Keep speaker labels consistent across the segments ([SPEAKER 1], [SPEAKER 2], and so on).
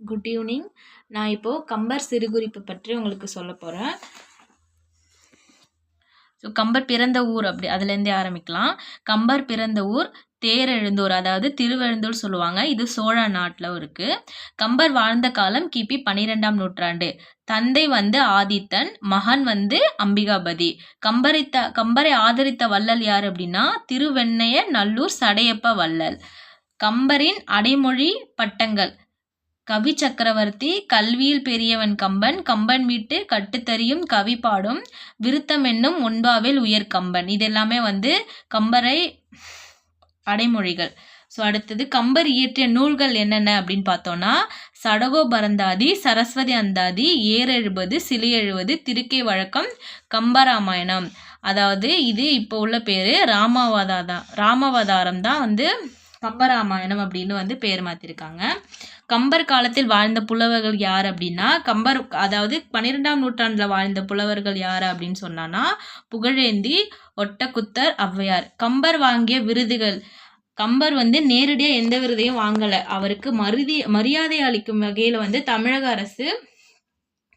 [SPEAKER 1] Good evening நான் இப்போது கம்பர் சிறுகுறிப்பு பற்றி உங்களுக்கு சொல்ல போகிறேன் ஸோ கம்பர் பிறந்த ஊர் அப்படி அதுலேருந்தே ஆரம்பிக்கலாம். கம்பர் பிறந்த ஊர் தேரெழுந்தூர் அதாவது திருவெழுந்தூர் சொல்லுவாங்க. இது சோழ நாட்டில் இருக்குது கம்பர் வாழ்ந்த காலம் கிபி பன்னிரெண்டாம் நூற்றாண்டு. தந்தை வந்து ஆதித்தன் மகன் வந்து அம்பிகாபதி. கம்பரித்த கம்பரை ஆதரித்த வள்ளல் யார் அப்படின்னா திருவெண்ணைய நல்லூர் சடையப்ப வள்ளல். கம்பரின் அடைமொழி பட்டங்கள். கவி சக்கரவர்த்தி கல்வியில் பெரியவன் கம்பன் கம்பன் வீட்டு கட்டுத்தறியும் கவி பாடும் விருத்தம் என்னும் முன்பாவில் உயர் கம்பன். இது எல்லாமே வந்து கம்பரை அடைமொழிகள். ஸோ அடுத்தது கம்பர் இயற்றிய நூல்கள் என்னென்ன அப்படின்னு பார்த்தோன்னா சடகோ பரந்தாதி சரஸ்வதி அந்தாதி ஏறெழுபது சிலை எழுபது திருக்கை வழக்கம் கம்பராமாயணம். அதாவது இது இப்போ உள்ள பேர் ராமாவதாதான் ராமாவதாரம் தான் வந்து கம்பராமாயணம் அப்படின்னு வந்து பேர் மாற்றிருக்காங்க கம்பர் காலத்தில் வாழ்ந்த புலவர்கள் யார் அப்படின்னா கம்பர் அதாவது பன்னிரெண்டாம் நூற்றாண்டில் வாழ்ந்த புலவர்கள் யார் அப்படின்னு சொன்னான்னா புகழேந்தி ஒட்டக்குத்தர் ஔவையார். கம்பர் வாங்கிய விருதுகள். கம்பர் வந்து நேரடியாக எந்த விருதையும் வாங்கலை. அவருக்கு மருதி மரியாதை அளிக்கும் வகையில் வந்து தமிழக அரசு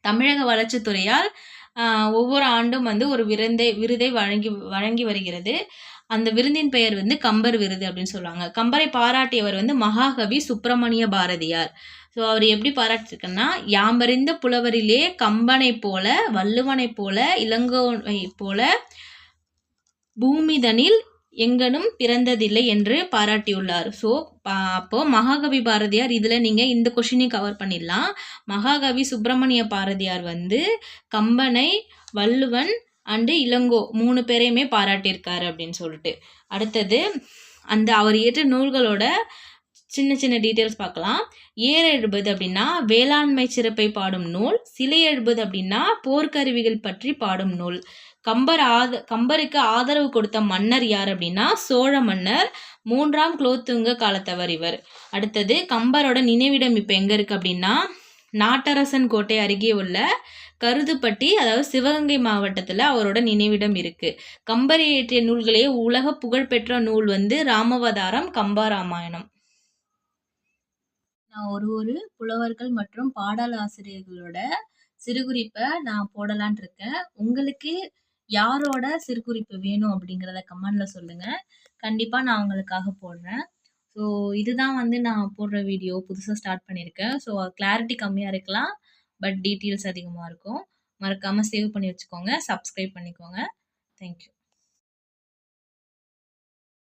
[SPEAKER 1] தமிழக வளர்ச்சித்துறையால் ஒவ்வொரு ஆண்டும் வந்து ஒரு விருந்தை விருதை வழங்கி வழங்கி வருகிறது. அந்த விருந்தின் பெயர் வந்து கம்பர் விருது அப்படின்னு சொல்லுவாங்க. கம்பரை பாராட்டியவர் வந்து மகாகவி சுப்பிரமணிய பாரதியார். ஸோ அவர் எப்படி பாராட்டிருக்குன்னா யாம்பறிந்த புலவரிலே கம்பனை போல வள்ளுவனை போல இளங்கோனை போல பூமிதனில் எங்கனும் பிறந்ததில்லை என்று பாராட்டியுள்ளார். ஸோ அப்போது மகாகவி பாரதியார் இதில் நீங்கள் இந்த கொஷினையும் கவர் பண்ணிடலாம். மகாகவி சுப்பிரமணிய பாரதியார் வந்து கம்பனை வள்ளுவன் அண்டு இளங்கோ மூணு பேரையுமே பாராட்டியிருக்காரு அப்படின்னு சொல்லிட்டு. அடுத்தது அந்த அவர் இயற்ற நூல்களோட சின்ன சின்ன டீட்டெயில்ஸ் பார்க்கலாம். ஏர் எழுபது அப்படின்னா வேளாண்மை சிறப்பை பாடும் நூல் சிலை எழுபது அப்படின்னா போர்க்கருவிகள் பற்றி பாடும் நூல். கம்பர் ஆத கம்பருக்கு ஆதரவு கொடுத்த மன்னர் யார் அப்படின்னா சோழ மன்னர் மூன்றாம் குலோத்துங்க காலத்தவர் இவர். அடுத்தது கம்பரோட நினைவிடம் இப்போ எங்கே இருக்குது அப்படின்னா நாட்டரசன் கோட்டை அருகே உள்ள கருதுப்பட்டி அதாவது சிவகங்கை மாவட்டத்தில் அவரோட நினைவிடம் இருக்குது கம்பரை இயற்றிய நூல்களே உலக புகழ்பெற்ற நூல் வந்து ராமவதாரம் கம்பராமாயணம் நான் ஒரு ஒரு புலவர்கள் மற்றும் பாடலாசிரியர்களோட சிறுகுறிப்பை நான் போடலான் இருக்கேன். உங்களுக்கு யாரோட சிறுகுறிப்பு வேணும் அப்படிங்கிறத கமெண்ட்ல சொல்லுங்கள் கண்டிப்பாக நான் உங்களுக்காக போடுறேன். ஸோ இதுதான் வந்து நான் போடுற வீடியோ புதுசாக ஸ்டார்ட் பண்ணியிருக்கேன். ஸோ கிளாரிட்டி கம்மியாக இருக்கலாம் பட் டீட்டெயில்ஸ் அதிகமாக இருக்கும். மறக்காமல் சேவ் பண்ணி வச்சுக்கோங்க. சப்ஸ்கிரைப் பண்ணிக்கோங்க. தேங்க்யூ